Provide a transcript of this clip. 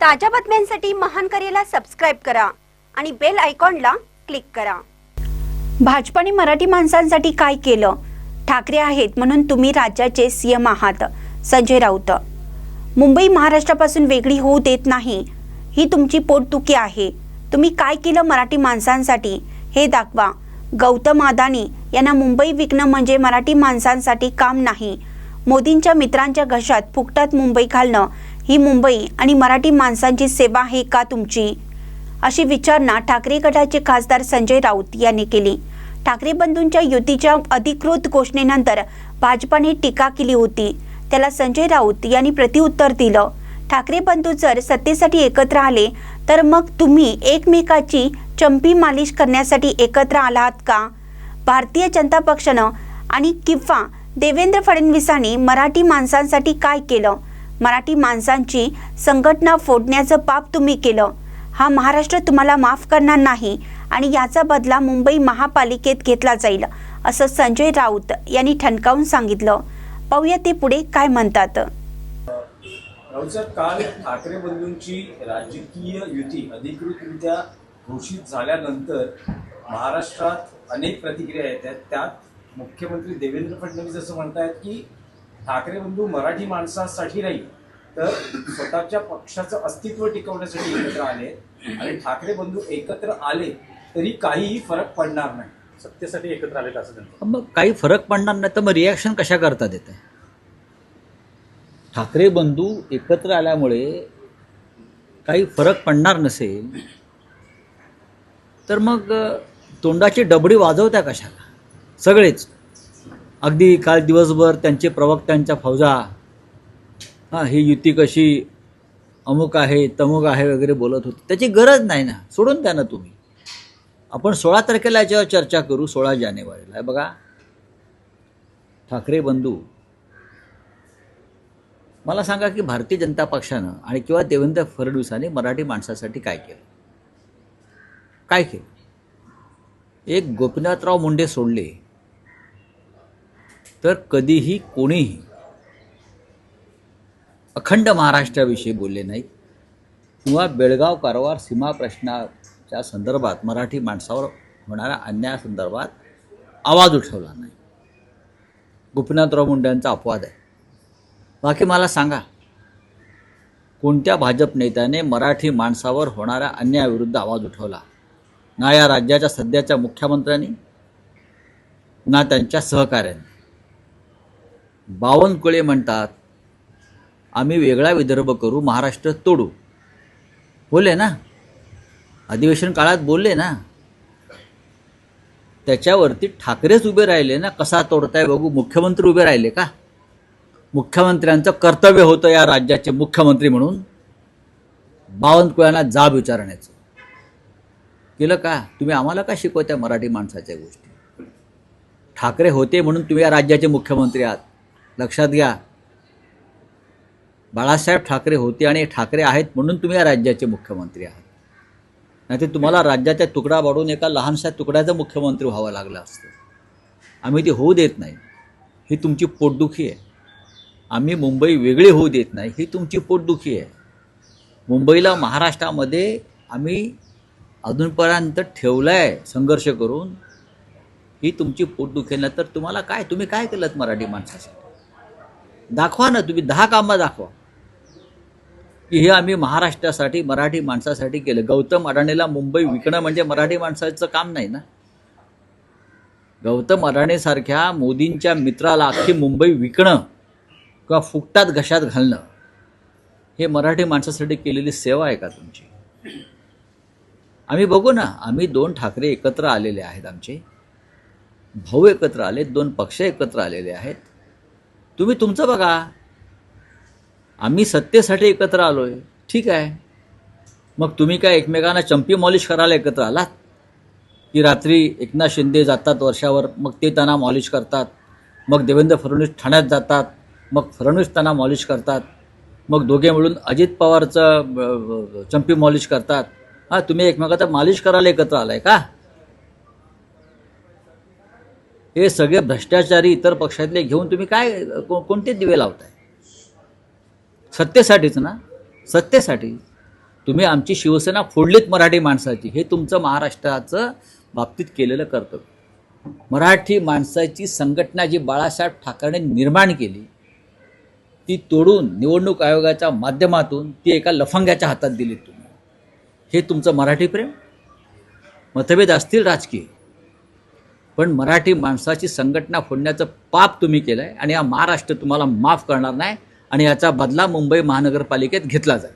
ताज्या बातम्यांसाठी महान करेला सबस्क्राईब करा आणि बेल आयकॉनला क्लिक करा. भाजपाने मराठी माणसांसाठी काय केलं? ठाकरे आहेत म्हणून तुम्ही राज्याचे सीएम आहात संजय राऊत. मुंबई महाराष्ट्रापासून वेगळी होऊ देत नाही. ही तुमची पोटदुखी आहे. तुम्ही काय केलं मराठी माणसांसाठी? हे दाखवा. गौतम अदानी यांना मुंबई विकणं म्हणजे मराठी माणसांसाठी काम नाही. मोदींच्या मित्रांच्या घशात फुकटात मुंबई घालणं ही मुंबई आणि मराठी माणसांची सेवा आहे का तुमची? अशी विचारणा ठाकरे गटाचे खासदार संजय राऊत यांनी केली. ठाकरे बंधूंच्या युतीच्या अधिकृत घोषणेनंतर भाजपाने टीका केली होती. त्याला संजय राऊत यांनी प्रतिउत्तर दिलं. ठाकरे बंधू जर सत्तेसाठी एकत्र आले तर मग तुम्ही एकमेकाची चंपी मालिश करण्यासाठी एकत्र आलात का? भारतीय जनता पक्षानं आणि किंवा देवेंद्र फडणवीसांनी मराठी माणसांसाठी काय केलं? मराठी माणसांची संघटना फोडण्याचं पाप तुम्ही केलं. हा महाराष्ट्र तुम्हाला माफ करणार नाही आणि याचा बदला मुंबई महापालिकेत घेतला जाईल असं संजय राऊत यांनी ठणकावून सांगितलं. पाहूया ते पुढे काय म्हणतात. राऊतसाहेब काल ठाकरे बंधूंची राजकीय युती अधिकृतरित्या घोषित झाल्यानंतर महाराष्ट्रात अनेक प्रतिक्रिया येत आहेत. त्यात मुख्यमंत्री देवेंद्र फडणवीस असं म्हणतायत की ठाकरे बंधू मराठी माणसासाठी नाही तर स्वतःच्या पक्षाचं अस्तित्व टिकवण्यासाठी एकत्र आले आणि ठाकरे बंधू एकत्र आले तरी काहीही फरक पडणार नाही. सत्तेसाठी एकत्र आलेलं असं मग काही फरक पडणार नाही तर मग रिॲक्शन कशा करतात येते ठाकरे बंधू एकत्र आल्यामुळे काही फरक पडणार नसेल तर मग तोंडाची डबडी वाजवत्या कशाला? सगळेच. अगदी काल दिवसभर त्यांचे प्रवक्त्यांच्या फौजा हां ही युती कशी अमुक आहे तमुक आहे वगैरे बोलत होते. त्याची गरज नाही ना. सोडून द्या ना तुम्ही. आपण सोळा तारखेला याच्यावर चर्चा करू सोळा जानेवारीला. बघा. ठाकरे बंधू मला सांगा की भारतीय जनता पक्षानं आणि किंवा देवेंद्र फडणवीसांनी मराठी माणसासाठी काय केलं? काय केलं? एक गोपीनाथराव मुंडे सोडले तर कधीही कोणीही अखंड महाराष्ट्राविषयी बोलले नाहीत. किंवा बेळगाव कारवार सीमा प्रश्नाच्या संदर्भात मराठी माणसावर होणाऱ्या अन्यायासंदर्भात आवाज उठवला नाही. गोपीनाथराव मुंड्यांचा अपवाद आहे. बाकी मला सांगा कोणत्या भाजप नेत्याने मराठी माणसावर होणाऱ्या अन्यायाविरुद्ध आवाज उठवला? ना या राज्याच्या सध्याच्या मुख्यमंत्र्यांनी ना त्यांच्या सहकाऱ्यांनी. बावनकुळे म्हणतात आम्ही वेगळा विदर्भ करू महाराष्ट्र तोडू. बोलले ना? अधिवेशन काळात बोलले ना? त्याच्यावरती ठाकरेच उभे राहिले ना? कसा तोडताय बघू? मुख्यमंत्री उभे राहिले का? मुख्यमंत्र्यांचं कर्तव्य होतं या राज्याचे मुख्यमंत्री म्हणून. बावनकुळ्यांना जाब विचारण्याचं. केलं का? तुम्ही आम्हाला का शिकवत्या मराठी माणसाच्या गोष्टी? ठाकरे होते म्हणून तुम्ही या राज्याचे मुख्यमंत्री आहात. लक्षात घ्या. बाळासाहेब ठाकरे होते आणि ठाकरे आहेत म्हणून तुम्ही या राज्याचे मुख्यमंत्री आहात. नाही तर तुम्हाला राज्याचा तुकडा वाढून एका लहानशा तुकड्याचं मुख्यमंत्री व्हावं लागलं असतं. आम्ही ते होऊ देत नाही. ही तुमची पोटदुखी आहे. आम्ही मुंबई वेगळी होऊ देत नाही. ही तुमची पोटदुखी आहे. मुंबईला महाराष्ट्रामध्ये आम्ही अजूनपर्यंत ठेवलं आहे संघर्ष करून. ही तुमची पोटदुखी नाही तर तुम्हाला काय? तुम्ही काय केलं मराठी माणसासाठी? दाखवा ना तुम्ही दहा कामं दाखवा. की हे आम्ही महाराष्ट्रासाठी मराठी माणसासाठी केलं. गौतम अडाणीला मुंबई विकणं म्हणजे मराठी माणसाचं काम नाही ना? गौतम अडाणीसारख्या मोदींच्या मित्राला अख्खी मुंबई विकणं किंवा फुकटात घशात घालणं हे मराठी माणसासाठी केलेली सेवा आहे का तुमची? आम्ही बघू ना. आम्ही दोन ठाकरे एकत्र आलेले आहेत आमचे. भाऊ एकत्र आले दोन पक्ष एकत्र आलेले आहेत. तुम्ही तुमचं बघा. आम्ही सत्तेसाठी एकत्र आलो आहे ठीक आहे. मग तुम्ही काय एकमेकांना चंपी मॉलिश करायला एकत्र आलात? की रात्री एकनाथ शिंदे जातात वर्षावर मग ते त्यांना मॉलिश करतात. मग देवेंद्र फडणवीस ठाण्यात जातात. मग फडणवीस त्यांना मॉलिश करतात. मग दोघे मिळून अजित पवारचं चंपी मॉलिश करतात. हां तुम्ही एकमेकाचा मालिश करायला एकत्र आलाय का? हे सगळे भ्रष्टाचारी इतर पक्षातले घेऊन तुम्ही काय को- कोणते दिवे लावताय? सत्तेसाठीच ना? सत्तेसाठी. तुम्ही आमची शिवसेना फोडलीत मराठी माणसाची. हे तुमचं महाराष्ट्राचं बाबतीत केलेलं कर्तव्य. मराठी माणसाची संघटना जी बाळासाहेब ठाकरेने निर्माण केली ती तोडून निवडणूक आयोगाच्या माध्यमातून ती एका लफंग्याच्या हातात दिली तुम्ही. हे तुमचं मराठी प्रेम? मतभेद असतील राजकीय. पण मराठी माणसाची संघटना फोडण्याचं पाप तुम्ही केलं आहे आणि हा महाराष्ट्र तुम्हाला माफ करणार नाही आणि याचा बदला मुंबई महानगरपालिकेत घेतला जाईल.